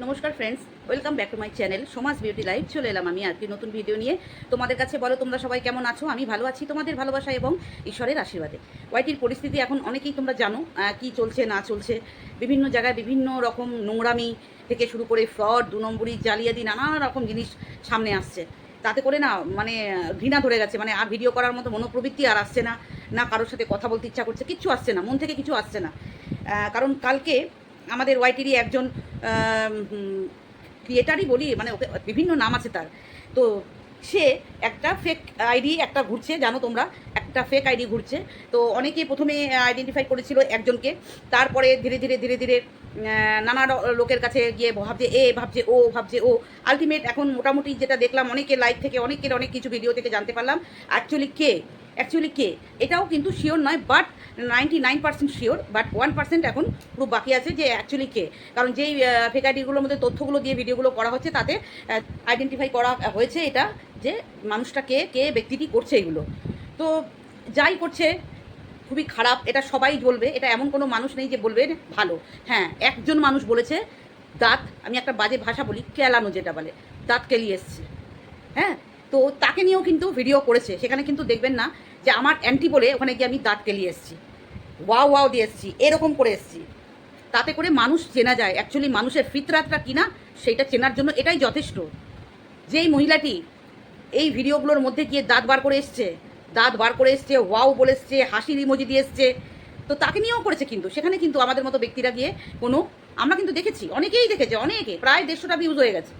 নমস্কার friends welcome back to my channel Samaj beauty live চলে এলাম আমি আজকে নতুন ভিডিও নিয়ে। তোমাদের কাছে বলো, তোমরা সবাই কেমন আছো? আমি ভালো আছি, তোমাদের ভালোবাসা এবং ঈশ্বরের আশীর্বাদে। ওয়াইটির পরিস্থিতি এখন অনেকেই তোমরা জানো কি চলছে, না চলছে। বিভিন্ন জায়গায় বিভিন্ন রকম নোংরামি থেকে শুরু করে ফ্রড দু নম্বরই জালিয়াতি, নানা রকম জিনিস সামনে আসছে। তাতে করে না মানে ঘৃণা ধরে গেছে। মানে আর ভিডিও করার মতো মনোপ্রবৃত্তি আর আসছে না। না কারোর সাথে কথা বলতে ইচ্ছা করছে, কিচ্ছু আসছে না, মন থেকে কিছু আসছে না। কারণ কালকে আমাদের ওয়াইটিরই একজন ক্রিয়েটারই বলি মানে ওকে বিভিন্ন নাম আছে তার। তো সে একটা ফেক আইডি একটা ঘুরছে, জানো তোমরা? একটা ফেক আইডি ঘুরছে। তো অনেকেই প্রথমে আইডেন্টিফাই করেছিল একজনকে। তারপরে ধীরে ধীরে ধীরে ধীরে নানা লোকের কাছে গিয়ে ভাবছে, এ ভাবছে, ও ভাবছে, ও। আলটিমেট এখন মোটামুটি যেটা দেখলাম অনেকে লাইভ থেকে, অনেকের অনেক কিছু ভিডিও থেকে জানতে পারলাম। অ্যাকচুয়ালি কে? অ্যাকচুয়ালি কে? এটাও কিন্তু শিওর নয় but ninety nine percent sure but one percent এখন পুরো বাকি আছে যে অ্যাকচুয়ালি কে। কারণ যেই ফেক আইডিগুলোর মধ্যে তথ্যগুলো দিয়ে ভিডিওগুলো করা হচ্ছে, তাতে আইডেন্টিফাই করা হয়েছে এটা যে মানুষটা কে কে ব্যক্তিটি করছে এগুলো। তো যাই করছে, খুবই খারাপ, এটা সবাই বলবে, এটা এমন কোনো মানুষ নেই যে বলবে ভালো। হ্যাঁ একজন মানুষ বলেছে, দাঁত, আমি একটা বাজে ভাষা বলি, কেলানো যেটা বলে, দাঁত কেলিয়ে এসছে। হ্যাঁ তো তাকে নিয়েও কিন্তু ভিডিও করেছে। সেখানে কিন্তু দেখবেন না যে আমার অ্যান্টি বলে ওখানে গিয়ে আমি দাঁত কেলিয়ে এসেছি। ওয়াও ওয়াও দিয়ে এসেছি। এরকম করে এসেছি। তাতে করে মানুষ চেনা যায়। অ্যাকচুয়ালি মানুষের ফিতরাতটা কিনা সেইটা চেনার জন্য এটাই যথেষ্ট। যেই মহিলাটি এই ভিডিওগুলোর মধ্যে গিয়ে দাঁত বার করে এসছে, দাঁত বার করে এসছে, ওয়াও বলে এসছে, হাসির ইমোজি দিয়ে এসছে, তো তাকে নিয়েও করেছে কিন্তু। সেখানে কিন্তু আমাদের মতো ব্যক্তিরা গিয়ে কোনো, আমরা কিন্তু দেখেছি, অনেকেই দেখেছে, অনেকে, প্রায় দেড়শোটা ভিউজ হয়ে গেছে।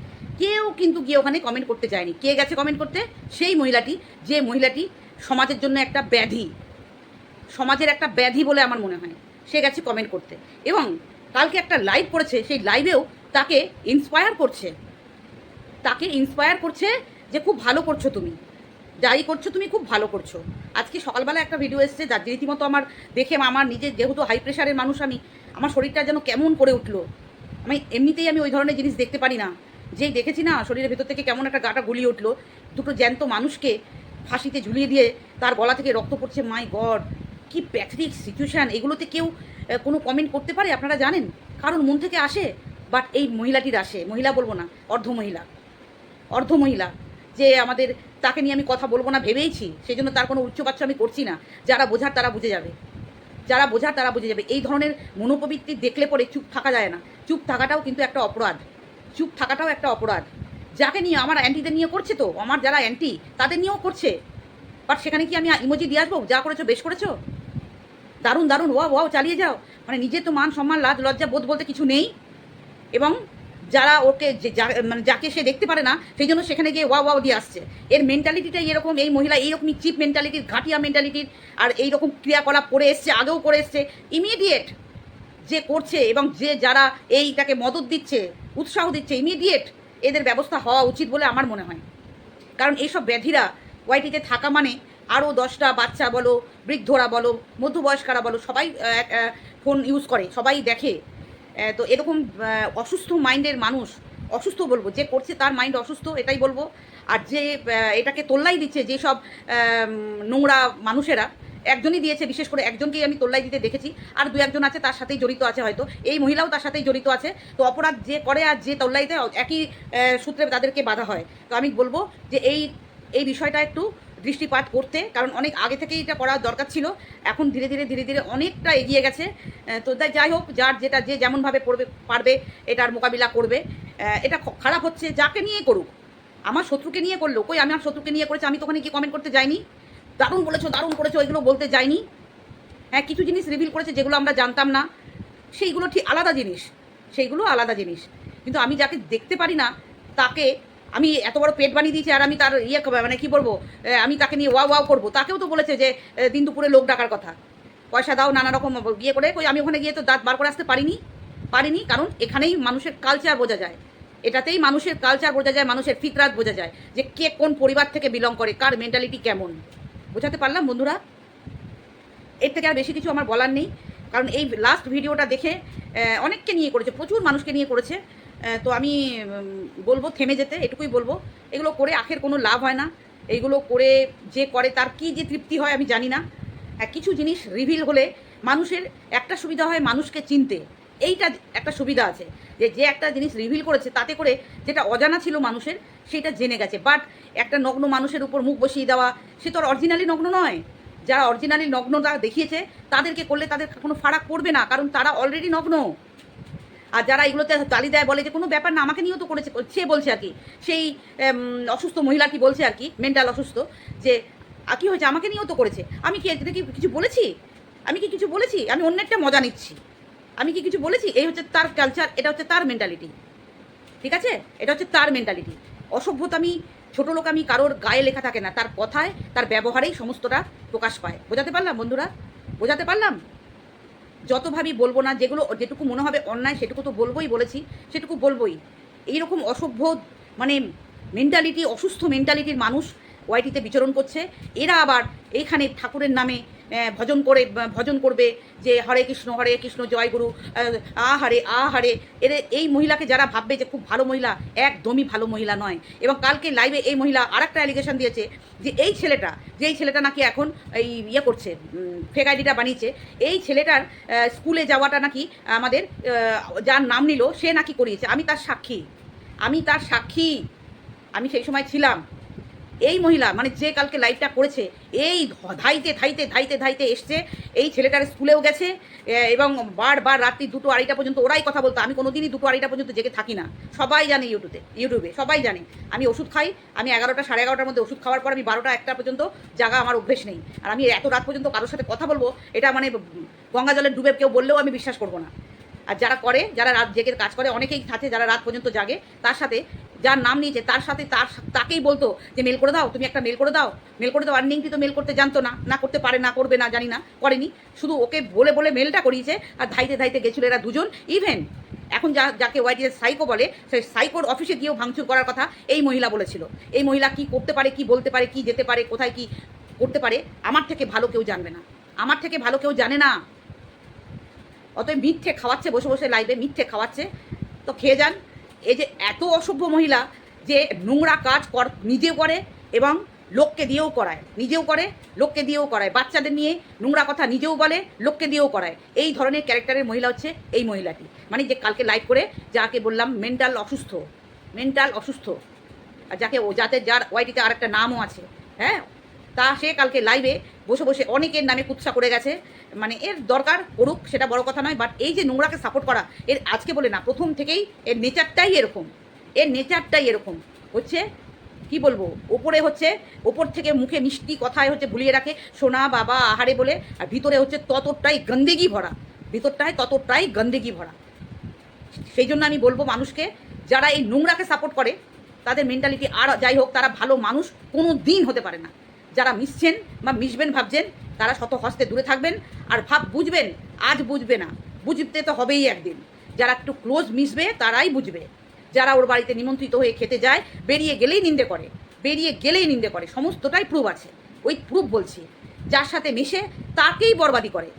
কেউ কিন্তু গিয়ে ওখানে কমেন্ট করতে চায়নি কে গেছে কমেন্ট করতে? সেই মহিলাটি, যে মহিলাটি সমাজের জন্য একটা ব্যাধি। সমাজের একটা ব্যাধি বলে আমার মনে হয়। সে গেছে কমেন্ট করতে। এবং কালকে একটা লাইভ করেছে, সেই লাইভেও তাকে ইন্সপায়ার করছে। তাকে ইন্সপায়ার করছে যে খুব ভালো করছ তুমি। যাই করছ তুমি খুব ভালো করছ। আজকে সকালবেলা একটা ভিডিও এসছে, যার রীতিমতো আমার দেখে আমার নিজের যেহেতু হাই প্রেশারের মানুষ আমি, আমার শরীরটা যেন কেমন করে উঠল। আমি এমনিতেই আমি ওই ধরনের জিনিস দেখতে পারি না। যেই দেখেছি না, শরীরের ভেতর থেকে কেমন একটা গাটা গুলিয়ে উঠল। দুটো জ্যান্ত মানুষকে ফাঁসিতে ঝুলিয়ে দিয়ে তার গলা থেকে রক্ত পড়ছে। মাই গড, কি প্যাথরিক সিচুয়েশান এগুলোতে কেউ কোনো কমেন্ট করতে পারে? আপনারা জানেন? কারণ মন থেকে আসে বাট এই মহিলাটির আসে। মহিলা বলব না, অর্ধ মহিলা। অর্ধ মহিলা। যে আমাদের, তাকে নিয়ে আমি কথা বলব না, ভেবেইছি। সেই জন্য তার কোনো উচ্চবাচ্য আমি করছি না। যারা বোঝার তারা বুঝে যাবে। যারা বোঝার তারা বুঝে যাবে। এই ধরনের মনোপবৃত্তি দেখলে পরে চুপ থাকা যায় না। চুপ থাকাটাও কিন্তু একটা অপরাধ। চুপ থাকাটাও একটা অপরাধ। যাকে নিয়ে আমার অ্যান্টিদের নিয়ে করছে তো, আমার যারা অ্যান্টি তাদের নিয়েও করছে। বাট সেখানে কি আমি ইমোজি দিয়ে আসব? যা করেছ, বেশ করেছ? দারুণ দারুণ ওয়া ওয়াও, চালিয়ে যাও। মানে নিজের তো মান সম্মান, লাজ, লজ্জা, বোধ বলতে কিছু নেই। এবং যারা ওকে মানে যাকে সে দেখতে পারে না, সেই জন্য সেখানে গিয়ে ওয়া ওয়াও দিয়ে আসছে। এর মেন্টালিটিটাই এরকম, এই মহিলা এইরকমই চিপ মেন্টালিটির ঘাটিয়া মেন্টালিটির আর এইরকম ক্রিয়াকলাপ করে এসছে, আগেও করে এসছে। ইমিডিয়েট যে করছে এবং যে যারা এইটাকে মদত দিচ্ছে উৎসাহ দিচ্ছে ইমিডিয়েট এদের ব্যবস্থা হওয়া উচিত বলে আমার মনে হয়। কারণ এইসব ব্যাধিরা ওয়াইটিতে থাকা মানে আরও দশটা বাচ্চা বলো, বৃদ্ধরা বলো, মধ্যবয়স্করা বলো, সবাই ফোন ইউজ করে, সবাই দেখে। তো এরকম অসুস্থ মাইন্ডের মানুষ, অসুস্থ বলব, যে করছে তার মাইন্ড অসুস্থ, এটাই বলব। আর যে এটাকে তোল্লাই দিচ্ছে যেসব নোংরা মানুষেরা একজনই দিয়েছে, বিশেষ করে একজনকেই আমি তোল্লাই দিতে দেখেছি। আর দু একজন আছে, তার সাথেই জড়িত আছে হয়তো। এই মহিলাও তার সাথেই জড়িত আছে। তো অপরাধ যে করে আর যে তোল্লাই দেয় একই সূত্রে তাদেরকে বাধা হয়। তো আমি বলব যে এই এই বিষয়টা একটু দৃষ্টিপাত করতে, কারণ অনেক আগে থেকেই এটা করা দরকার ছিল। এখন ধীরে ধীরে ধীরে ধীরে অনেকটা এগিয়ে গেছে। তো যাই হোক, যার যেটা, যে যেমনভাবে পড়বে, পারবে, এটার মোকাবিলা করবে। এটা খারাপ হচ্ছে, যাকে নিয়ে করুক। আমার শত্রুকে নিয়ে করল, কই আমি আমার শত্রুকে নিয়ে করেছি, আমি তো ওখানে কি কমেন্ট করতে যাইনি। দারুণ বলেছ, দারুণ করেছ, ওইগুলো বলতে যাইনি। হ্যাঁ কিছু জিনিস রিভিল করেছে যেগুলো আমরা জানতাম না। সেইগুলো ঠিক আলাদা জিনিস, সেইগুলো আলাদা জিনিস। কিন্তু আমি যাকে দেখতে পারি না, তাকে আমি এত বড় পেট বানিয়ে দিয়েছি, আর আমি তার ইয়ে মানে কি বলব আমি তাকে নিয়ে ওয়া ওয়াও করব। তাকেও তো বলেছে যে দিন দুপুরে লোক ডাকার কথা। পয়সা দাও, নানা রকম গিয়ে করে, কই, আমি ওখানে গিয়ে তো দাঁত বার করে আসতে পারিনি পারিনি, কারণ এখানেই মানুষের কালচার বোঝা যায়। এটাতেই মানুষের কালচার বোঝা যায়, মানুষের ফিতরাত বোঝা যায় যে কে কোন পরিবার থেকে বিলং করে, কার মেন্টালিটি কেমন। বোঝাতে পারলাম, বন্ধুরা। এর থেকে আর বেশি কিছু আমার বলার নেই। কারণ এই লাস্ট ভিডিওটা দেখে অনেককে নিয়ে করেছে, প্রচুর মানুষকে নিয়ে করেছে। তো আমি বলব থেমে যেতে, এটুকুই বলব। এগুলো করে আখের কোনো লাভ হয় না। এইগুলো করে যে করে তার কি যে তৃপ্তি হয় আমি জানি না। হ্যাঁ কিছু জিনিস রিভিল হলে মানুষের একটা সুবিধা হয় মানুষকে চিনতে। এইটা একটা সুবিধা আছে যে যে একটা জিনিস রিভিল করেছে, তাতে করে যেটা অজানা ছিল মানুষের, সেটা জেনে গেছে। বাট একটা নগ্ন মানুষের উপর মুখ বসিয়ে দেওয়া, সে তো আর অরিজিনালি নগ্ন নয়। যারা অরিজিনালি নগ্নতা দেখিয়েছে, তাদেরকে করলে তাদের কোনো ফারাক পড়বে না, কারণ তারা অলরেডি নগ্ন। আর যারা এগুলোতে গালি দেয়, বলে যে কোনো ব্যাপার না, আমাকে নিয়েও তো করেছে, সে বলছে আর কি। সেই অসুস্থ মহিলাটি বলছে আর কি মেন্টাল অসুস্থ, যে কি হয়েছে? আমাকে নিয়েও তো করেছে। আমি কি কি কিছু বলেছি? আমি কি কিছু বলেছি? আমি অন্য একটা মজা নিচ্ছি। আমি কি কিছু বলেছি? এই হচ্ছে তার কালচার এটা হচ্ছে তার মেন্টালিটি ঠিক আছে? এটা হচ্ছে তার মেন্টালিটি অসভ্যতা আমি, ছোট লোক আমি কারোর গায়ে লেখা থাকে না। তার কথায়, তার ব্যবহারেই সমস্তটা প্রকাশ পায়। বোঝাতে পারলাম, বন্ধুরা? বোঝাতে পারলাম? যতভাবেই বলব না, যেগুলো যেটুকু মনে হবে অন্যায়, সেটুকু তো বলবোই বলেছি, সেটুকু বলবোই। এইরকম অসভ্য মানে মেন্টালিটি অসুস্থ মেন্টালিটির মানুষ ওয়াইটিতে বিচরণ করছে। এরা আবার এইখানে ঠাকুরের নামে ভজন করে, ভজন করবে যে হরে কৃষ্ণ হরে কৃষ্ণ, জয় গুরু আ হারে আ হারে। এর, এই মহিলাকে যারা ভাববে যে খুব ভালো মহিলা, একদমই ভালো মহিলা নয়। এবং কালকে লাইভে এই মহিলা আর একটা অ্যালিগেশন দিয়েছে যে এই ছেলেটা, যে এই ছেলেটা নাকি এখন এই ইয়ে করছে ফেক আইডিটা বানিয়েছে, এই ছেলেটার স্কুলে যাওয়াটা নাকি আমাদের যার নাম নিল, সে নাকি করিয়েছে। আমি তার সাক্ষী। আমি তার সাক্ষী। আমি সেই সময় ছিলাম। এই মহিলা মানে যে কালকে লাইভটা করেছে, এই ধাইতে ধাইতে ধাইতে ধাইতে এসছে, এই ছেলেটার স্কুলেও গেছে এবং বারবার রাত্রি দুটো আড়াইটা পর্যন্ত ওরাই কথা বলতো, আমি কোনোদিনই দুটো আড়াইটা পর্যন্ত জেগে থাকি না। সবাই জানে ইউটিউবে ইউটিউবে, সবাই জানে। আমি ওষুধ খাই, আমি এগারোটা সাড়ে এগারোটার মধ্যে ওষুধ খাওয়ার পর আমি বারোটা একটা পর্যন্ত জাগা আমার অভ্যেস নেই। আর আমি এত রাত পর্যন্ত কারোর সাথে কথা বলব, এটা মানে গঙ্গা জলের ডুবে কেউ বললেও আমি বিশ্বাস করব না। আর যারা করে, যারা রাত জেগে কাজ করে, অনেকেই থাকে যারা রাত পর্যন্ত জাগে, তার সাথে যার নাম নিয়েছে, তার সাথে তার তাকেই বলতো যে মেল করে দাও, তুমি একটা মেল করে দাও। মেল করে দাও আর্নিংটি তো মেল করতে জানতো না না করতে পারে, না করবে, না জানি না, করেনি। শুধু ওকে বলে বলে মেলটা করিয়েছে আর ধাইতে ধাইতে গেছিল এরা দুজন। ইভেন এখন যা, যাকে ওয়াইটি সাইকো বলে সেই সাইকোর অফিসে গিয়েও ভাঙচুর করার কথা এই মহিলা বলেছিল। এই মহিলা কি করতে পারে, কি বলতে পারে, কি যেতে পারে, কোথায় কি করতে পারে, আমার থেকে ভালো কেউ জানবে না। আমার থেকে ভালো কেউ জানে না। অতএব মিথ্যে খাওয়াচ্ছে, বসে বসে লাইভে মিথ্যে খাওয়াচ্ছে। তো খেয়ে যান। এই যে এত অসভ্য মহিলা যে নোংরা কাজ কর, নিজেও করে এবং লোককে দিয়েও করায়, নিজেও করে, লোককে দিয়েও করায়। বাচ্চাদের নিয়ে নোংরা কথা নিজেও বলে, লোককে দিয়েও করায়। এই ধরনের ক্যারেক্টারের মহিলা হচ্ছে এই মহিলাটি। মানে যে কালকে লাইভ করে যাকে বললাম মেন্টাল অসুস্থ মেন্টাল অসুস্থ। আর যাকে ও, যাতে যার ওয়াইটিতে আর একটা নামও আছে হ্যাঁ? তা সে কালকে লাইভে বসে বসে অনেকের নামে কুৎসা করে গেছে। মানে এর দরকার করুক সেটা বড় কথা নয় বাট এই যে নোংরাকে সাপোর্ট করা, এর আজকে বলে না, প্রথম থেকেই এর নেচারটাই এরকম। এর নেচারটাই এরকম। হচ্ছে, কি বলব, ওপরে হচ্ছে, ওপর থেকে মুখে মিষ্টি কথায় হচ্ছে ভুলিয়ে রাখে, সোনা, বাবা, আহারে বলে, আর ভিতরে হচ্ছে ততটাই গন্দেগি ভরা। ভিতরটায় ততটাই গন্দেগি ভরা। সেই জন্য আমি বলব মানুষকে, যারা এই নোংরাকে সাপোর্ট করে, তাদের মেন্টালিটি আর যাই হোক, তারা ভালো মানুষ কোনো দিন হতে পারে না। যারা মিশছেন বা মিশবেন ভাবছেন, তারা শত হস্তে দূরে থাকবেন আর ভাব বুঝবেন, আজ বুঝবে না। বুঝতে তো হবেই একদিন। যারা একটু ক্লোজ মিশবে, তারাই বুঝবে। যারা ওর বাড়িতে নিমন্ত্রিত হয়ে খেতে যায়, বেরিয়ে গেলেই নিন্দে করে। বেরিয়ে গেলেই নিন্দে করে। সমস্তটাই প্রুফ আছে। ওই প্রুফ বলছি। যার সাথে মিশে, তাকেই বরবাদি করে।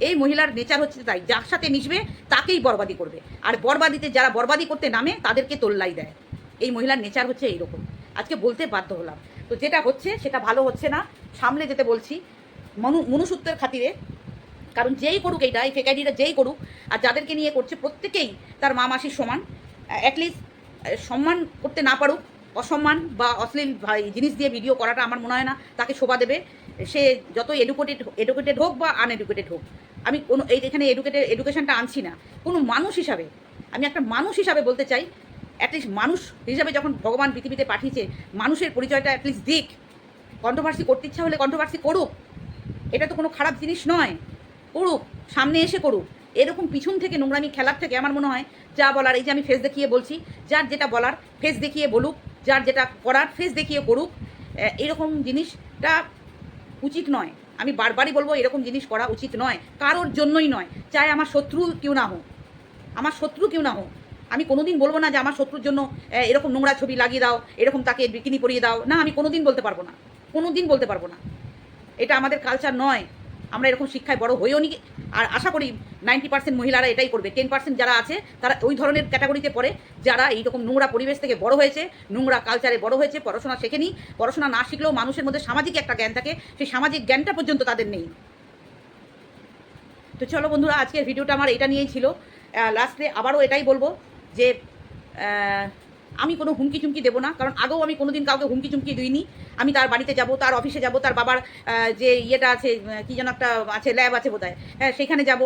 এই মহিলার নেচার হচ্ছে তাই। যার সাথে মিশবে, তাকেই বরবাদি করবে। আর বরবাদিতে যারা বরবাদি করতে নামে, তাদেরকে তোল্লাই দেয়। এই মহিলার নেচার হচ্ছে এইরকম। আজকে বলতে বাধ্য হলাম। তো যেটা হচ্ছে, সেটা ভালো হচ্ছে না। সামলে যেতে বলছি, মনু, মনুষ্যত্বের খাতিরে। কারণ যেই করুক এইটা, এই ফেকাইডিটা যেই করুক, আর যাদেরকে নিয়ে করছে প্রত্যেকেই তার মা মাসির সমান। অ্যাটলিস্ট সম্মান করতে না পারুক, অসম্মান বা অশ্লীল জিনিস দিয়ে ভিডিও করাটা আমার মনে হয় না, তাকে শোভা দেবে। সে যত এডুকেটেড এডুকেটেড হোক বা আনএডুকেটেড হোক, আমি কোনো, এই এখানে এডুকেটেড এডুকেশনটা আনছি না। কোনো মানুষ হিসাবে, আমি একটা মানুষ হিসাবে বলতে চাই অ্যাটলিস্ট মানুষ হিসাবে যখন ভগবান পৃথিবীতে পাঠিয়েছে, মানুষের পরিচয়টা অ্যাটলিস্ট দিক। কন্ট্রোভার্সি করতে ইচ্ছা হলে কন্ট্রোভার্সি করুক। এটা তো কোনো খারাপ জিনিস নয়। করুক, সামনে এসে করুক। এরকম পিছন থেকে নোংরামি খেলার থেকে আমার মনে হয়, যা বলার, এই যে আমি ফেস দেখিয়ে বলছি, যার যেটা বলার ফেস দেখিয়ে বলুক, যার যেটা করার ফেস দেখিয়ে করুক এরকম জিনিসটা উচিত নয়। আমি বারবারই বলব, এরকম জিনিস করা উচিত নয়। কারোর জন্যই নয়। চাই আমার শত্রু কেউ না হোক। আমার শত্রু কেউ না হোক। আমি কোনোদিন বলব না যে আমার শত্রুর জন্য এরকম নোংরা ছবি লাগিয়ে দাও, এরকম তাকে বিকিনি পরিয়ে দাও। না, আমি কোনোদিন বলতে পারব না। কোনোদিন বলতে পারব না। এটা আমাদের কালচার নয়। আমরা এরকম শিক্ষায় বড় হয়েও নি। আর আশা করি নাইনটি পার্সেন্ট মহিলারা এটাই করবে। টেন পার্সেন্ট যারা আছে, তারা ওই ধরনের ক্যাটাগরিতে পড়ে, যারা এইরকম নোংরা পরিবেশ থেকে বড় হয়েছে, নোংরা কালচারে বড় হয়েছে, পড়াশোনা শেখেনি পড়াশোনা না শিখলেও মানুষের মধ্যে সামাজিক একটা জ্ঞান থাকে। সেই সামাজিক জ্ঞানটা পর্যন্ত তাদের নেই। তো চলো বন্ধুরা, আজকের ভিডিওটা আমার এটা নিয়েই ছিল। লাস্টে আবারও এটাই বলব। যে আমি কোনো হুমকি চুমকি দেবো না, কারণ আগেও আমি কোনোদিন কাউকে হুমকি চুমকি দিইনি। আমি তার বাড়িতে যাব, তার অফিসে যাব, তার বাবার যে ইয়েটা আছে কী যেন একটা আছে, ল্যাব আছে বোধহয় হ্যাঁ সেখানে যাব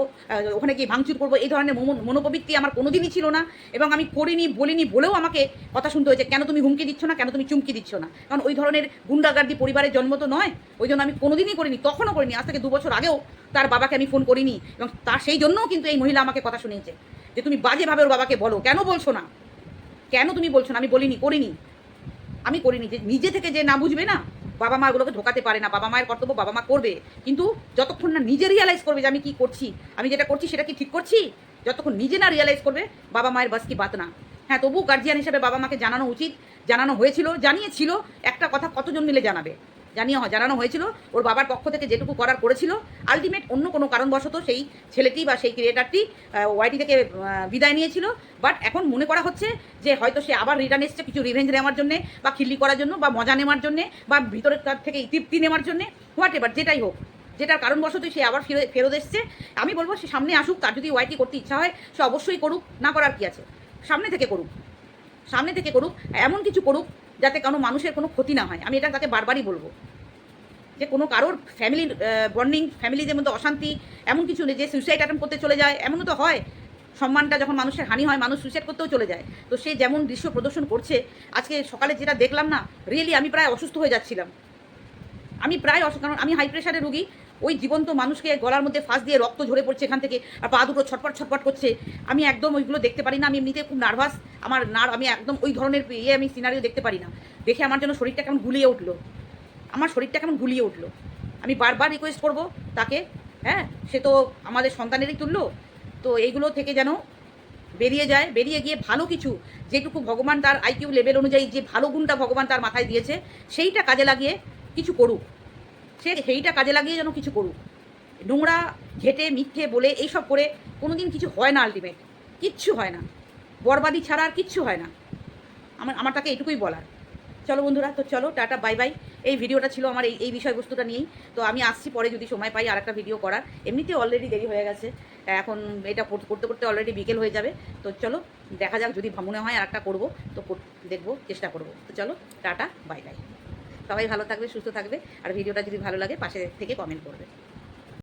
ওখানে গিয়ে ভাঙচুর করব, এই ধরনের মনো- মনোপ্রবৃত্তি আমার কোনোদিনই ছিল না, এবং আমি করিনি, বলিনি, বলেও আমাকে কথা শুনতে হয়েছে, কেন তুমি হুমকি দিচ্ছ না, কেন তুমি চুমকি দিচ্ছ না? কারণ ওই ধরনের গুন্ডাগার্দি পরিবারের জন্ম তো নয়, ওই জন্য আমি কোনোদিনই করিনি তখনও করিনি, আজ থেকে দু বছর আগেও তার বাবাকে আমি ফোন করিনি, এবং তার সেই জন্যও কিন্তু এই মহিলা আমাকে কথা শুনিয়েছে। যে তুমি বাজেভাবে ওর বাবাকে বলো। কেন বলছো না? কেন তুমি বলছো না? আমি বলিনি, করিনি। আমি করিনি। যে নিজে থেকে যে না বুঝবে না, বাবা মা ওগুলোকে ঢোকাতে পারে না। বাবা মায়ের কর্তব্য বাবা মা করবে। কিন্তু যতক্ষণ না নিজে রিয়ালাইজ করবে যে আমি কি করছি, আমি যেটা করছি সেটা কি ঠিক করছি, যতক্ষণ নিজে না রিয়ালাইজ করবে, বাবা মায়ের বাস কি বাত না। হ্যাঁ তবু গার্জিয়ান হিসেবে বাবা মাকে জানানো উচিত, জানানো হয়েছিল, জানিয়েছিল, একটা কথা কতজন মিলে জানাবে? জানিয়ে জানানো হয়েছিল, ওর বাবার পক্ষ থেকে যেটুকু করার করেছিল। আলটিমেট অন্য কোনো কারণবশত সেই ছেলেটি বা সেই ক্রিয়েটারটি ওয়াইটি থেকে বিদায় নিয়েছিল। বাট এখন মনে করা হচ্ছে যে হয়তো সে আবার রিটার্ন এসছে কিছু রিভেঞ্জ নেওয়ার জন্য বা খিল্লি করার জন্য বা মজা নেওয়ার জন্য বা ভিতরের তার থেকে তৃপ্তি নেওয়ার জন্যে হোয়াট এভার যেটাই হোক। যেটার কারণবশতই সে আবার ফিরে ফেরত এসছে। আমি বলব সে সামনে আসুক, তার যদি ওয়াইটি করতে ইচ্ছা হয়, সে অবশ্যই করুক, না করার কি আছে? সামনে থেকে করুক। সামনে থেকে করুক, এমন কিছু করুক যাতে কোনো মানুষের কোনো ক্ষতি না হয়। আমি এটা তাকে বারবারই বলব। যে কোনো কারোর ফ্যামিলির বন্ডিং ফ্যামিলিদের মধ্যে অশান্তি, এমন কিছু নেই যে সুইসাইড অ্যাটেম্প করতে চলে যায়। এমনও তো হয়, সম্মানটা যখন মানুষের হানি হয়, মানুষ সুইসাইড করতেও চলে যায়। তো সে যেমন দৃশ্য প্রদর্শন করছে, আজকে সকালে যেটা দেখলাম না রিয়েলি আমি প্রায় অসুস্থ হয়ে যাচ্ছিলাম। আমি প্রায় অসুস্থ, কারণ আমি হাই প্রেশারের রুগী ওই জীবন্ত মানুষকে গলার মধ্যে ফাঁস দিয়ে রক্ত ঝরে পড়ছে এখান থেকে, আর পা দুটো ছটপট ছটপট করছে। আমি একদম ওইগুলো দেখতে পারি না, আমি এমনিতে খুব নার্ভাস। আমার নার, আমি একদম ওই ধরনের ইয়ে আমি সিনারিও দেখতে পারি না। দেখে আমার জন্য শরীরটা কেমন গুলিয়ে উঠল। আমার শরীরটা কেমন গুলিয়ে উঠল। আমি বারবার রিকোয়েস্ট করব তাকে হ্যাঁ সে তো আমাদের সন্তানেরই তুললো তো এইগুলো থেকে যেন বেরিয়ে যায়, বেরিয়ে গিয়ে ভালো কিছু, যেটুকু ভগবান তার আইকিউ লেভেল অনুযায়ী যে ভালো গুণটা ভগবান তার মাথায় দিয়েছে, সেইটা কাজে লাগিয়ে কিছু করুক। সে সেইটা কাজে লাগিয়ে যেন কিছু করুক। নোংরা, ঘেটে, মিথ্যে, বলে এইসব করে কোনো দিন কিছু হয় না আলটিমেট কিচ্ছু হয় না। বরবাদি ছাড়া আর কিচ্ছু হয় না। আমার আমার তাকে এটুকুই বলার। চলো বন্ধুরা, তো চলো, টাটা বাই বাই এই ভিডিওটা ছিল আমার এই এই বিষয়বস্তুটা নিয়েই। তো আমি আসছি পরে যদি সময় পাই আর একটা ভিডিও করার। এমনিতে অলরেডি দেরি হয়ে গেছে। এখন এটা কর- করতে করতে অলরেডি বিকেল হয়ে যাবে। তো চলো, দেখা যাক যদি মনে হয় আর একটা করব। তো দেখব, চেষ্টা করব। তো চলো, টাটা বাই বাই সবাই ভালো থাকবে সুস্থ থাকবে। আর ভিডিওটা যদি ভালো লাগে পাশে থেকে কমেন্ট করবে।